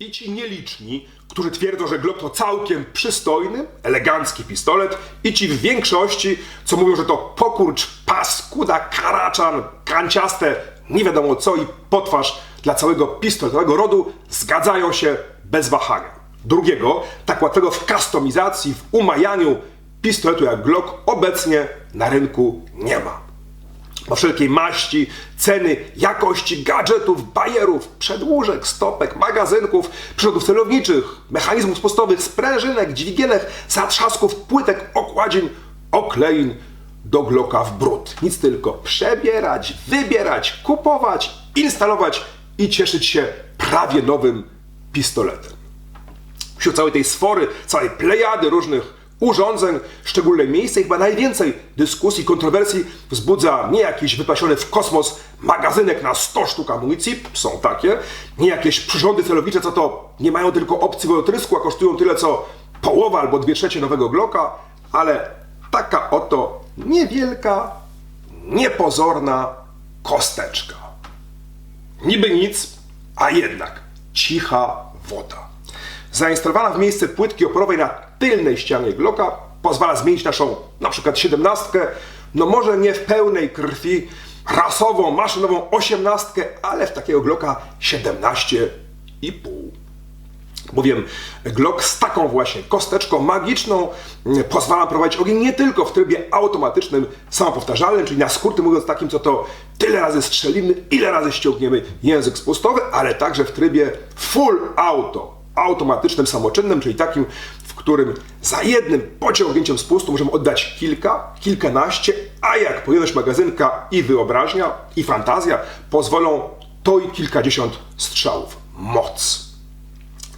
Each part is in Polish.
I ci nieliczni, którzy twierdzą, że Glock to całkiem przystojny, elegancki pistolet, i ci w większości, co mówią, że to pokurcz, paskuda, karaczan, kanciaste, nie wiadomo co i potwarz dla całego pistoletowego rodu, zgadzają się bez wahania. Drugiego, tak łatwego w kustomizacji, w umajaniu pistoletu jak Glock obecnie na rynku nie ma o wszelkiej maści, ceny, jakości gadżetów, bajerów, przedłużek, stopek, magazynków, przyrządów celowniczych, mechanizmów spustowych, sprężynek, dźwigienek, zatrzasków, płytek, okładzin, oklein do Glocka w brud. Nic tylko przebierać, wybierać, kupować, instalować i cieszyć się prawie nowym pistoletem. Wśród całej tej sfory, całej plejady różnych urządzeń, szczególne miejsce chyba najwięcej dyskusji, kontrowersji wzbudza nie jakiś wypasiony w kosmos magazynek na 100 sztuk amunicji, są takie, nie jakieś przyrządy celownicze, co to nie mają tylko opcji wojotrysku, a kosztują tyle co połowa albo dwie trzecie nowego Glocka, ale taka oto niewielka, niepozorna kosteczka. Niby nic, a jednak cicha woda. Zainstalowana w miejsce płytki oporowej na tylnej ścianie Glocka pozwala zmienić naszą na przykład 17, no może nie w pełnej krwi, rasową, maszynową 18, ale w takiego Glocka 17,5. Bowiem Glock z taką właśnie kosteczką magiczną mm, pozwala prowadzić ogień nie tylko w trybie automatycznym, samopowtarzalnym, czyli na skróty mówiąc takim, co to tyle razy strzelimy, ile razy ściągniemy język spustowy, ale także w trybie full auto, automatycznym, samoczynnym, czyli takim, w którym za jednym pociągnięciem spustu możemy oddać kilka, kilkanaście, a jak pojemność magazynka i wyobraźnia, i fantazja pozwolą, to i kilkadziesiąt strzałów. Moc.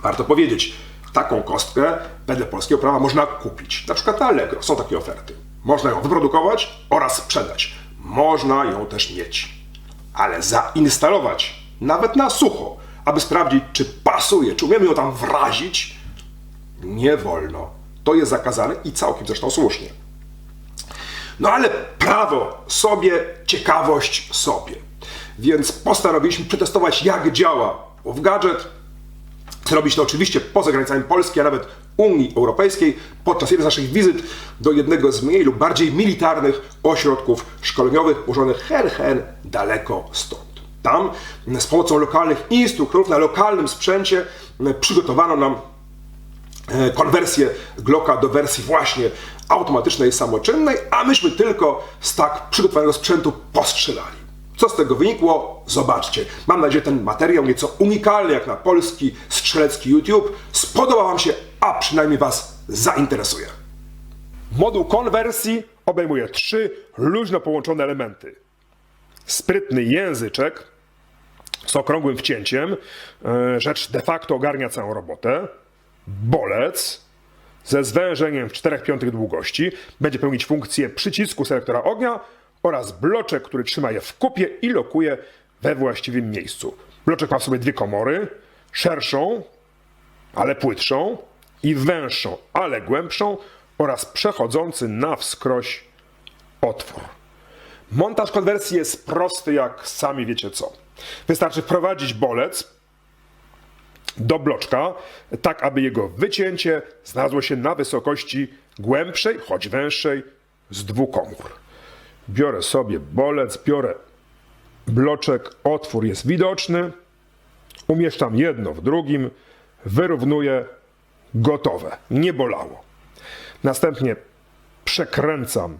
Warto powiedzieć, taką kostkę wedle polskiego prawa można kupić. Na przykład na Allegro są takie oferty. Można ją wyprodukować oraz sprzedać. Można ją też mieć. Ale zainstalować, nawet na sucho, aby sprawdzić, czy pasuje, czy umiemy ją tam wrazić, nie wolno. To jest zakazane i całkiem zresztą słusznie. No ale prawo sobie, ciekawość sobie. Więc postanowiliśmy przetestować, jak działa ów gadżet. Zrobić to oczywiście poza granicami Polski, a nawet Unii Europejskiej, podczas jednej z naszych wizyt do jednego z mniej lub bardziej militarnych ośrodków szkoleniowych ułożonych her, her daleko stąd. Tam z pomocą lokalnych instruktorów na lokalnym sprzęcie przygotowano nam e, konwersję Glocka do wersji właśnie automatycznej, samoczynnej, a myśmy tylko z tak przygotowanego sprzętu postrzelali. Co z tego wynikło? Zobaczcie. Mam nadzieję, że ten materiał nieco unikalny jak na polski strzelecki YouTube spodoba Wam się, a przynajmniej Was zainteresuje. Moduł konwersji obejmuje trzy luźno połączone elementy. Sprytny języczek z okrągłym wcięciem, e, rzecz de facto ogarnia całą robotę. Bolec ze zwężeniem w 4 piątych długości będzie pełnić funkcję przycisku selektora ognia oraz bloczek, który trzyma je w kupie i lokuje we właściwym miejscu. Bloczek ma w sobie dwie komory, szerszą, ale płytszą i węższą, ale głębszą oraz przechodzący na wskroś otwór. Montaż konwersji jest prosty jak sami wiecie co. Wystarczy wprowadzić bolec do bloczka, tak aby jego wycięcie znalazło się na wysokości głębszej, choć węższej, z dwóch komór. Biorę sobie bolec, biorę bloczek, otwór jest widoczny, umieszczam jedno w drugim, wyrównuję, gotowe, nie bolało. Następnie przekręcam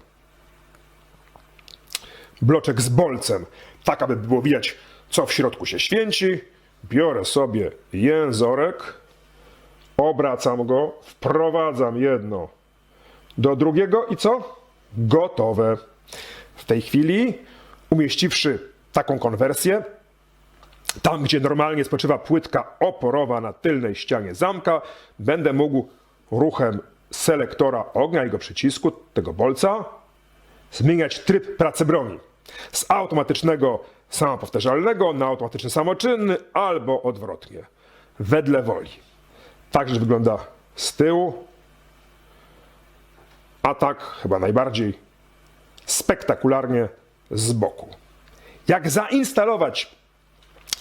bloczek z bolcem, tak aby było widać, co w środku się święci. Biorę sobie jęzorek, obracam go, wprowadzam jedno do drugiego i co? Gotowe. W tej chwili, umieściwszy taką konwersję, tam gdzie normalnie spoczywa płytka oporowa na tylnej ścianie zamka, będę mógł ruchem selektora ognia, jego przycisku, tego bolca, zmieniać tryb pracy broni z automatycznego samopowtarzalnego na automatyczny samoczynny albo odwrotnie, wedle woli. Tak wygląda z tyłu, a tak chyba najbardziej spektakularnie z boku. Jak zainstalować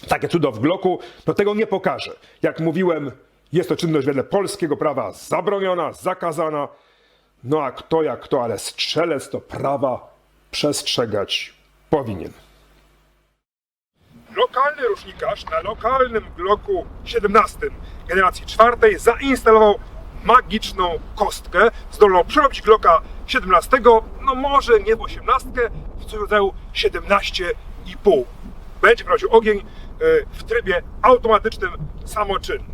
takie cudo w Glocku, to tego nie pokaże. Jak mówiłem, jest to czynność wedle polskiego prawa zabroniona, zakazana. No a kto jak kto, ale strzelec to prawa przestrzegać powinien. Lokalny rusznikarz na lokalnym Glocku 17 generacji czwartej zainstalował magiczną kostkę zdolną przerobić Glocka 17, no może nie w 18, w coś rodzaju 17,5. Będzie prowadził ogień e, w trybie automatycznym samoczynnym.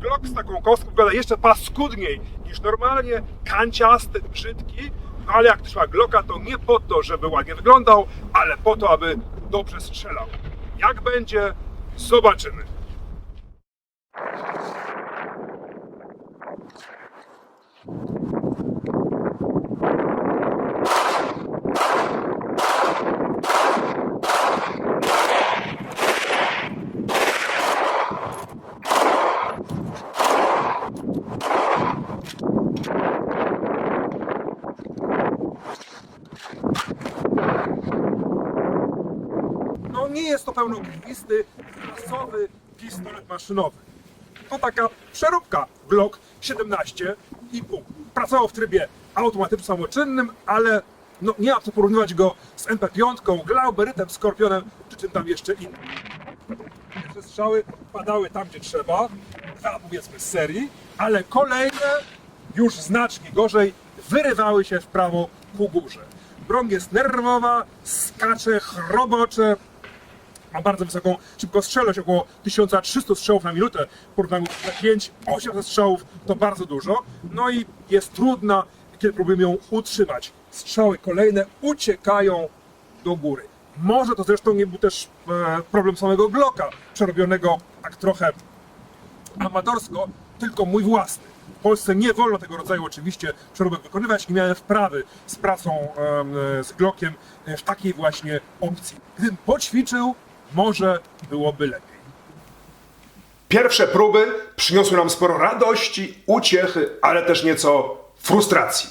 Glock z taką kostką wygląda jeszcze paskudniej niż normalnie, kanciasty, brzydki, ale jak ktoś ma Glocka, to nie po to, żeby ładnie wyglądał, ale po to, aby dobrze strzelał. Jak będzie, zobaczymy. No pełnokrwisty, rasowy pistolet maszynowy. To taka przeróbka Glock 17 i pół. Pracował w trybie automatycznym samoczynnym, ale no, nie ma co porównywać go z MP5, Glauberytem, Skorpionem czy czym tam jeszcze innym. Pierwsze strzały padały tam, gdzie trzeba, dwa powiedzmy z serii, ale kolejne już znacznie gorzej wyrywały się w prawo ku górze. Broń jest nerwowa, skacze, chrobocze, ma bardzo wysoką szybkostrzelność, około 1300 strzałów na minutę, w porównaniu do 5-800 strzałów to bardzo dużo. No i jest trudna, kiedy próbujemy ją utrzymać. Strzały kolejne uciekają do góry. Może to zresztą nie był też e, problem samego Glocka, przerobionego tak trochę amatorsko, tylko mój własny. W Polsce nie wolno tego rodzaju oczywiście przeróbek wykonywać i miałem wprawy z pracą e, z Glockiem e, w takiej właśnie opcji. Gdybym poćwiczył, może byłoby lepiej. Pierwsze próby przyniosły nam sporo radości, uciechy, ale też nieco frustracji.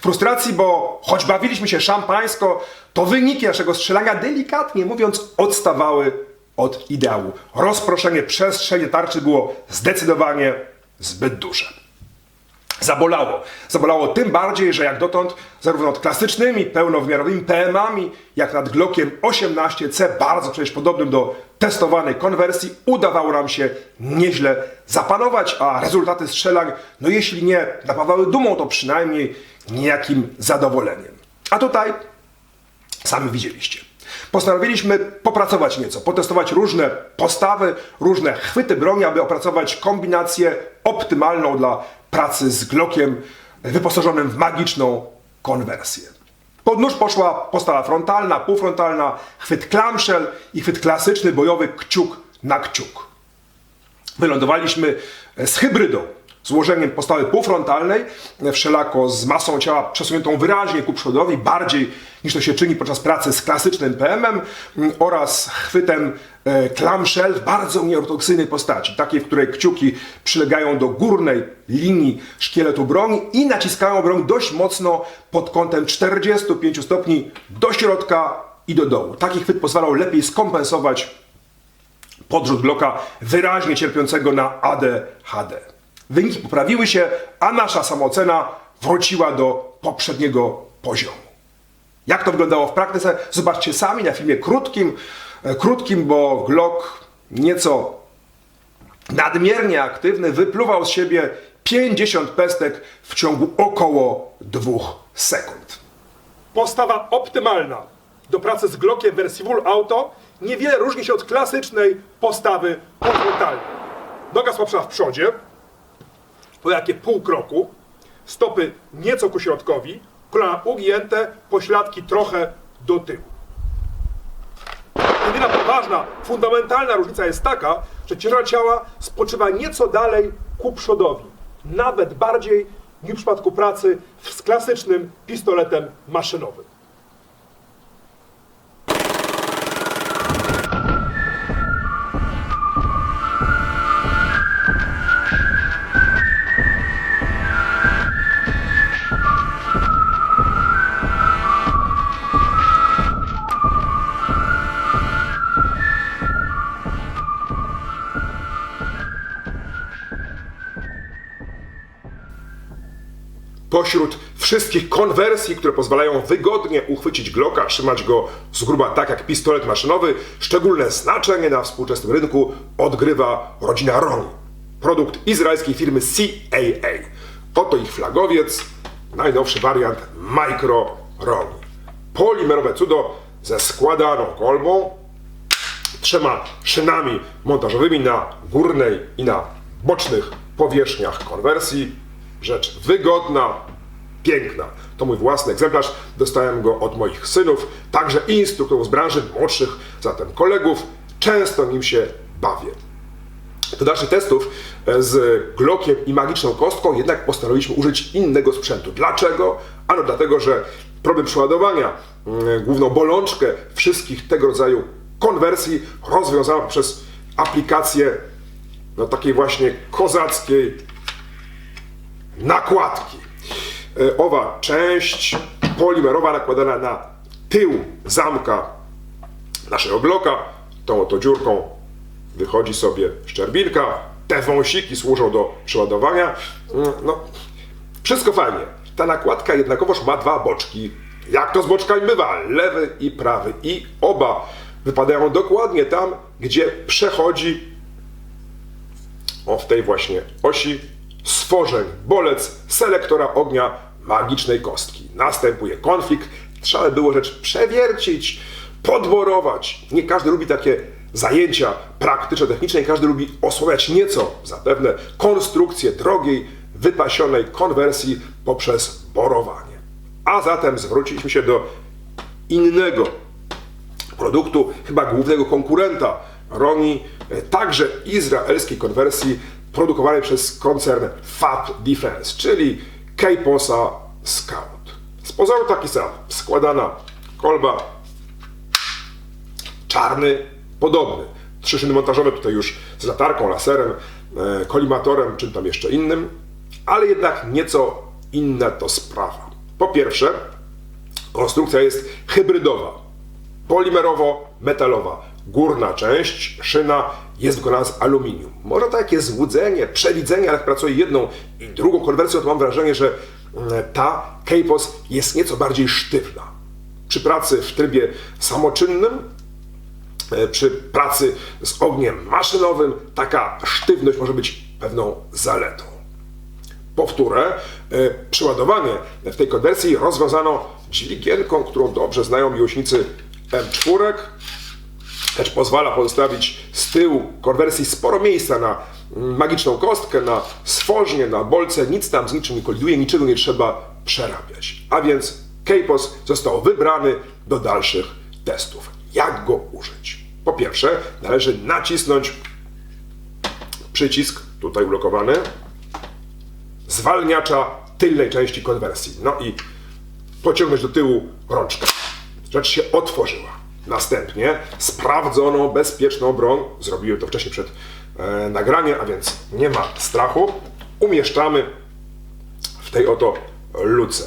Frustracji, bo choć bawiliśmy się szampańsko, to wyniki naszego strzelania, delikatnie mówiąc, odstawały od ideału. Rozproszenie przestrzeni tarczy było zdecydowanie zbyt duże. Zabolało. Zabolało tym bardziej, że jak dotąd zarówno nad klasycznymi, pełnowymiarowymi PM-ami, jak nad Glockiem 18C, bardzo przecież podobnym do testowanej konwersji, udawało nam się nieźle zapanować, a rezultaty strzelań, no jeśli nie napawały dumą, to przynajmniej niejakim zadowoleniem. A tutaj sami widzieliście. Postanowiliśmy popracować nieco, potestować różne postawy, różne chwyty broni, aby opracować kombinację optymalną dla pracy z Glockiem wyposażonym w magiczną konwersję. Pod nóż poszła postawa frontalna, półfrontalna, chwyt clamshell i chwyt klasyczny bojowy kciuk na kciuk. Wylądowaliśmy z hybrydą, złożeniem postawy półfrontalnej, wszelako z masą ciała przesuniętą wyraźnie ku przodowi, bardziej niż to się czyni podczas pracy z klasycznym PM-em mm, oraz chwytem e, clamshell w bardzo nieortodoksyjnej postaci, takiej, w której kciuki przylegają do górnej linii szkieletu broni i naciskają broń dość mocno pod kątem 45 stopni do środka i do dołu. Taki chwyt pozwalał lepiej skompensować podrzut Glocka wyraźnie cierpiącego na ADHD. Wyniki poprawiły się, a nasza samoocena wróciła do poprzedniego poziomu. Jak to wyglądało w praktyce? Zobaczcie sami na filmie krótkim, e, krótkim, bo Glock nieco nadmiernie aktywny wypluwał z siebie 50 pestek w ciągu około 2 sekund. Postawa optymalna do pracy z Glockiem wersji Full Auto niewiele różni się od klasycznej postawy podfrontalnej. Noga słabsza w przodzie, po jakie pół kroku, stopy nieco ku środkowi, kolana ugięte, pośladki trochę do tyłu. Jedyna ważna, fundamentalna różnica jest taka, że ciężar ciała spoczywa nieco dalej ku przodowi. Nawet bardziej niż w przypadku pracy z klasycznym pistoletem maszynowym. Pośród wszystkich konwersji, które pozwalają wygodnie uchwycić Glocka, trzymać go z gruba tak jak pistolet maszynowy, szczególne znaczenie na współczesnym rynku odgrywa rodzina Roni. Produkt izraelskiej firmy CAA. Oto ich flagowiec, najnowszy wariant Micro Roni. Polimerowe cudo ze składaną kolbą, trzema szynami montażowymi na górnej i na bocznych powierzchniach konwersji. Rzecz wygodna, piękna. To mój własny egzemplarz. Dostałem go od moich synów, także instruktorów z branży młodszych, zatem kolegów. Często nim się bawię. Do dalszych testów e, z Glockiem i magiczną kostką jednak postanowiliśmy użyć innego sprzętu. Dlaczego? Ano dlatego, że problem przeładowania, mm, główną bolączkę wszystkich tego rodzaju konwersji rozwiązała przez aplikację no, takiej właśnie kozackiej nakładki. E, Owa część polimerowa nakładana na tył zamka naszego bloka, tą oto dziurką wychodzi sobie szczerbinka, te wąsiki służą do przeładowania. Mm, No, wszystko fajnie. Ta nakładka jednakowoż ma dwa boczki. Jak to z boczkami bywa? Lewy i prawy. I oba wypadają dokładnie tam, gdzie przechodzi o w tej właśnie osi stworzeń, bolec selektora ognia magicznej kostki. Następuje konflikt, trzeba było rzecz przewiercić, podborować. Nie każdy lubi takie zajęcia praktyczne, techniczne, nie każdy lubi osłabiać nieco zapewne konstrukcję drogiej, wypasionej konwersji poprzez borowanie. A zatem zwróciliśmy się do innego produktu, chyba głównego konkurenta Roni, także izraelskiej konwersji produkowanej przez koncern Fab Defense, czyli K-Posa Scout. Z pozoru taki sam, składana kolba, czarny, podobny. Trzy szyny montażowe tutaj już z latarką, laserem, e, kolimatorem, czym tam jeszcze innym, ale jednak nieco inna to sprawa. Po pierwsze, konstrukcja jest hybrydowa polimerowo-metalowa. Górna część, szyna jest wykonana z aluminium. Może takie złudzenie, przewidzenie, ale jak pracuję jedną i drugą konwersją, to mam wrażenie, że mm, ta K-POS jest nieco bardziej sztywna. Przy pracy w trybie samoczynnym, e, przy pracy z ogniem maszynowym, taka sztywność może być pewną zaletą. Powtórę, e, przeładowanie w tej konwersji rozwiązano dźwigienką, którą dobrze znają miłośnicy M4, lecz pozwala pozostawić z tyłu konwersji sporo miejsca na mm, magiczną kostkę, na stworznie, na bolce, nic tam z niczym nie koliduje, niczego nie trzeba przerabiać. A więc K-POS został wybrany do dalszych testów. Jak go użyć? Po pierwsze, należy nacisnąć przycisk, tutaj ulokowany, zwalniacza tylnej części konwersji. No i pociągnąć do tyłu rączkę. Rzecz się otworzyła. Następnie sprawdzoną, bezpieczną broń, zrobiłem to wcześniej przed e, nagraniem, a więc nie ma strachu, umieszczamy w tej oto luce.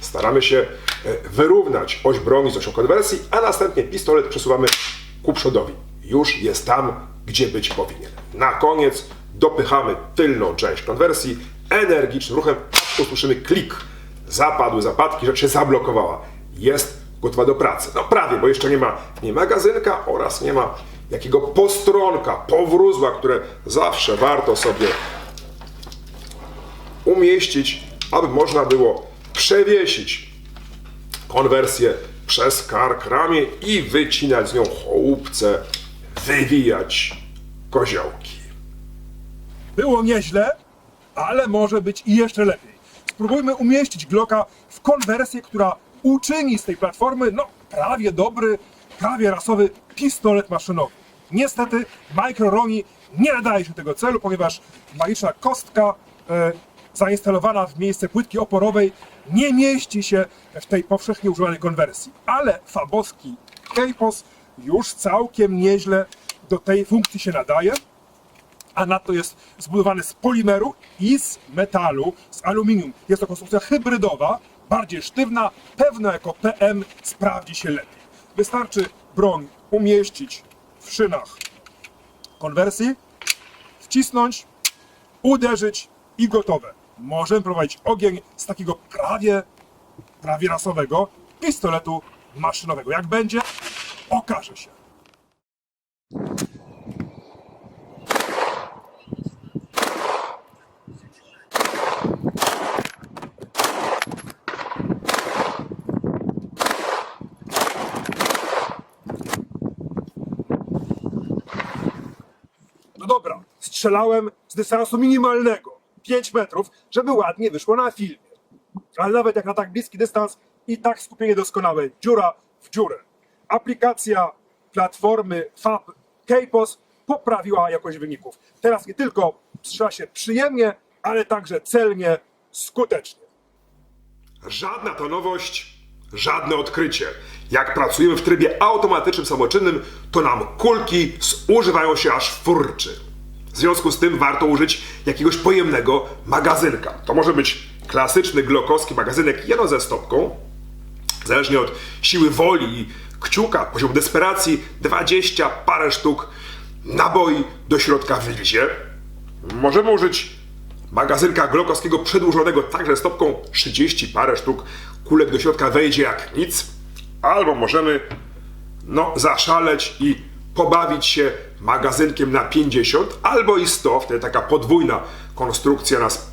Staramy się e, wyrównać oś broni z osią konwersji, a następnie pistolet przesuwamy ku przodowi. Już jest tam, gdzie być powinien. Na koniec dopychamy tylną część konwersji energicznym ruchem, usłyszymy klik. Zapadły zapadki, rzecz się zablokowała. Jest gotowa do pracy. No prawie, bo jeszcze nie ma nie magazynka oraz nie ma jakiego postronka, powrózła, które zawsze warto sobie umieścić, aby można było przewiesić konwersję przez kark ramię i wycinać z nią chołupce, wywijać koziołki. Było nieźle, ale może być i jeszcze lepiej. Spróbujmy umieścić Glocka w konwersję, która uczyni z tej platformy, no, prawie dobry, prawie rasowy pistolet maszynowy. Niestety, Micro Roni nie nadaje się tego celu, ponieważ magiczna kostka e, zainstalowana w miejsce płytki oporowej nie mieści się w tej powszechnie używanej konwersji. Ale Fabowski K-POS już całkiem nieźle do tej funkcji się nadaje a nadto jest zbudowany z polimeru i z metalu, z aluminium. Jest to konstrukcja hybrydowa, bardziej sztywna, pewna jako PM sprawdzi się lepiej. Wystarczy broń umieścić w szynach konwersji, wcisnąć, uderzyć i gotowe. możemy prowadzić ogień z takiego prawie, prawie rasowego pistoletu maszynowego. Jak będzie, okaże się. No dobra, strzelałem z dystansu minimalnego, 5 metrów, żeby ładnie wyszło na filmie. Ale nawet jak na tak bliski dystans, i tak skupienie doskonałe, dziura w dziurę. Aplikacja platformy FAB Kpos poprawiła jakość wyników. Teraz nie tylko strzela się przyjemnie, ale także celnie, skutecznie. Żadna to nowość, żadne odkrycie. Jak pracujemy w trybie automatycznym, samoczynnym, to nam kulki zużywają się aż furczy. W związku z tym warto użyć jakiegoś pojemnego magazynka. To może być klasyczny glokowski magazynek jeno ze stopką, zależnie od siły woli i kciuka, poziomu desperacji, 20 parę sztuk naboi do środka wylzie. Możemy użyć magazynka glokowskiego przedłużonego także stopką 30 parę sztuk kulek do środka wejdzie jak nic. Albo możemy no, zaszaleć i pobawić się magazynkiem na 50 albo i 100, wtedy taka podwójna konstrukcja nas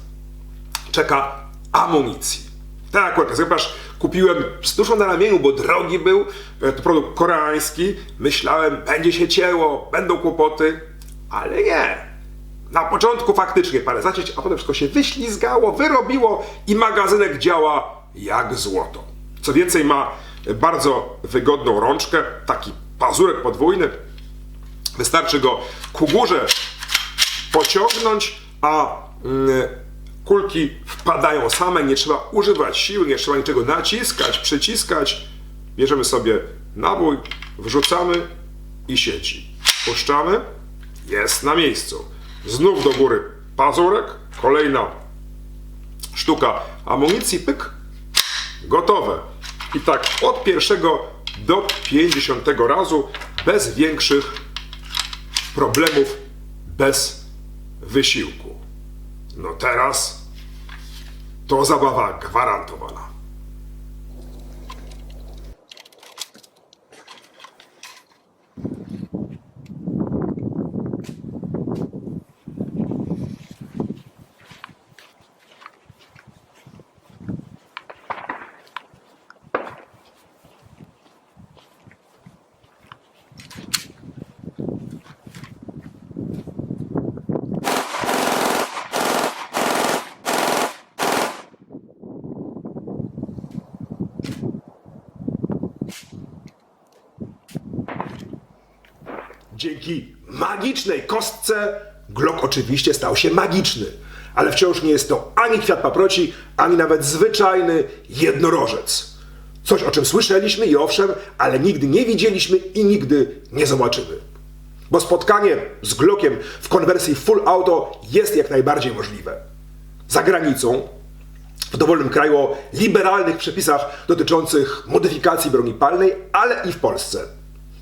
czeka amunicji. Tak, akurat egzemplarz kupiłem z duszą na ramieniu, bo drogi był, e, to produkt koreański. Myślałem, będzie się cięło, będą kłopoty, ale nie. Na początku faktycznie parę zacięć, a potem wszystko się wyślizgało, wyrobiło i magazynek działa jak złoto. Co więcej, ma bardzo wygodną rączkę, taki pazurek podwójny. Wystarczy go ku górze pociągnąć, a mm, kulki wpadają same, nie trzeba używać siły, nie trzeba niczego naciskać, przyciskać. Bierzemy sobie nabój, wrzucamy i sieci. Puszczamy, jest na miejscu. Znów do góry pazurek, kolejna sztuka amunicji, pyk, gotowe. I tak od pierwszego do pięćdziesiątego razu bez większych problemów, bez wysiłku. No teraz to zabawa gwarantowana. Dzięki magicznej kostce Glock oczywiście stał się magiczny, ale wciąż nie jest to ani kwiat paproci, ani nawet zwyczajny jednorożec. Coś o czym słyszeliśmy i owszem, ale nigdy nie widzieliśmy i nigdy nie zobaczymy. Bo spotkanie z Glockiem w konwersji full auto jest jak najbardziej możliwe. Za granicą, w dowolnym kraju o liberalnych przepisach dotyczących modyfikacji broni palnej, ale i w Polsce.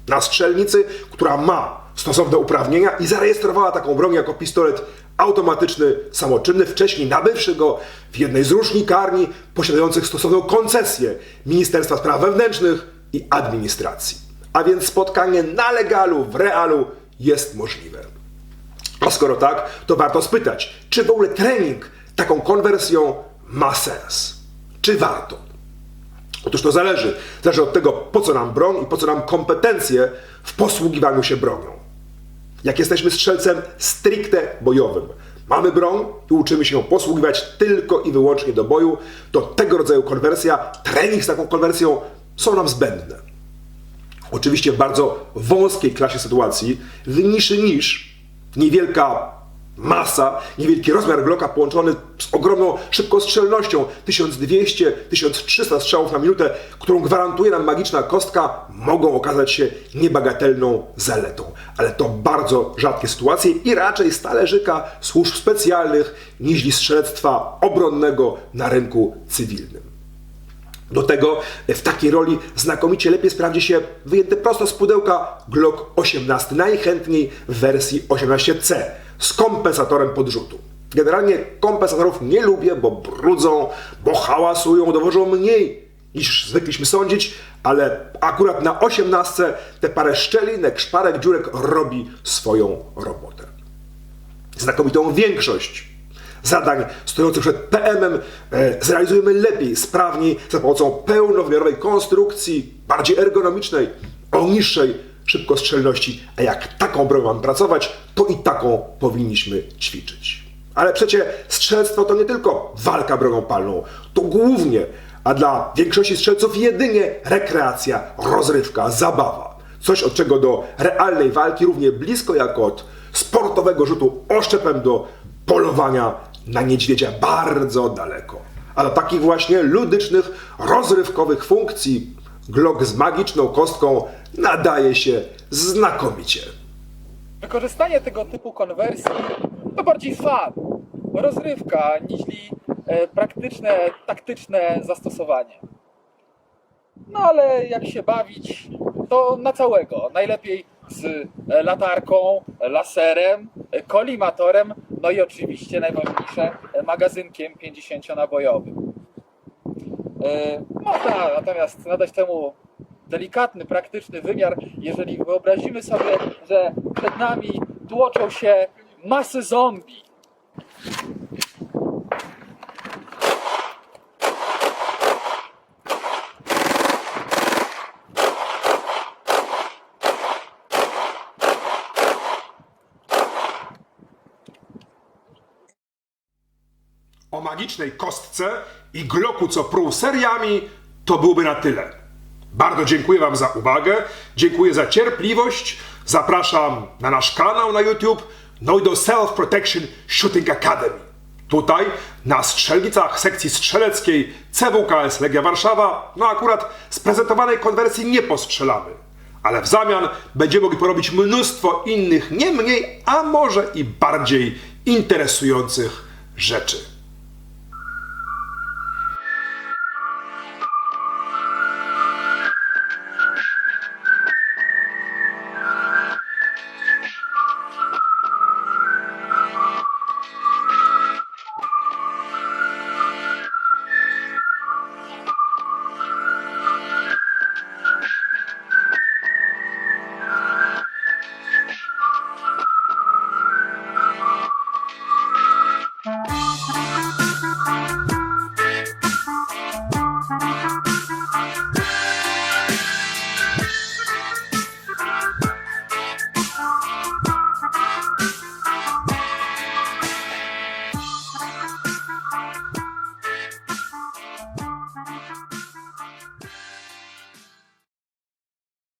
Na strzelnicy, która ma stosowne uprawnienia i zarejestrowała taką broń jako pistolet automatyczny, samoczynny, wcześniej nabywszy go w jednej z różnikarni posiadających stosowną koncesję Ministerstwa Spraw Wewnętrznych i Administracji. A więc spotkanie na legalu, w realu jest możliwe. A skoro tak, to warto spytać, czy w ogóle trening taką konwersją ma sens? Czy warto? Otóż to zależy. Zależy od tego, po co nam broń i po co nam kompetencje w posługiwaniu się bronią. Jak jesteśmy strzelcem stricte bojowym, mamy broń i uczymy się ją posługiwać tylko i wyłącznie do boju, to tego rodzaju konwersja, trening z taką konwersją są nam zbędne. Oczywiście w bardzo wąskiej klasie sytuacji, w niszy niż, niewielka masa, niewielki rozmiar Glocka połączony z ogromną szybkostrzelnością 1200-1300 strzałów na minutę, którą gwarantuje nam magiczna kostka, mogą okazać się niebagatelną zaletą. Ale to bardzo rzadkie sytuacje i raczej z talerzyka służb specjalnych niż strzelectwa obronnego na rynku cywilnym. Do tego w takiej roli znakomicie lepiej sprawdzi się wyjęty prosto z pudełka Glock 18, najchętniej w wersji 18C z kompensatorem podrzutu. Generalnie kompensatorów nie lubię, bo brudzą, bo hałasują, dowożą mniej niż zwykliśmy sądzić, ale akurat na osiemnastce te parę szczelinek, szparek, dziurek robi swoją robotę. Znakomitą większość zadań stojących przed PM-em e, zrealizujemy lepiej, sprawniej, za pomocą pełnowymiarowej konstrukcji, bardziej ergonomicznej, o niższej szybkostrzelności. A jak taką broń mamy pracować, to i taką powinniśmy ćwiczyć. Ale przecie strzelstwo to nie tylko walka bronią palną, to głównie, a dla większości strzelców jedynie rekreacja, rozrywka, zabawa. Coś, od czego do realnej walki równie blisko jak od sportowego rzutu oszczepem do polowania na niedźwiedzia bardzo daleko. A do takich właśnie ludycznych, rozrywkowych funkcji Glock z magiczną kostką nadaje się znakomicie. Wykorzystanie tego typu konwersji to bardziej fan, rozrywka, niż e, praktyczne, taktyczne zastosowanie. No ale jak się bawić, to na całego. Najlepiej z e, latarką, laserem, kolimatorem, no i oczywiście najważniejsze e, magazynkiem 50-nabojowym. E, Można natomiast nadać temu delikatny, praktyczny wymiar, jeżeli wyobrazimy sobie, że przed nami tłoczą się masy zombie. O magicznej kostce i Glocku, co pruł seriami, to byłoby na tyle. Bardzo dziękuję Wam za uwagę, dziękuję za cierpliwość, zapraszam na nasz kanał na YouTube, no i do Self Protection Shooting Academy. Tutaj, na strzelnicach sekcji strzeleckiej CWKS Legia Warszawa, no akurat z prezentowanej konwersji nie postrzelamy. Ale w zamian będziemy mogli porobić mnóstwo innych, nie mniej, a może i bardziej interesujących rzeczy.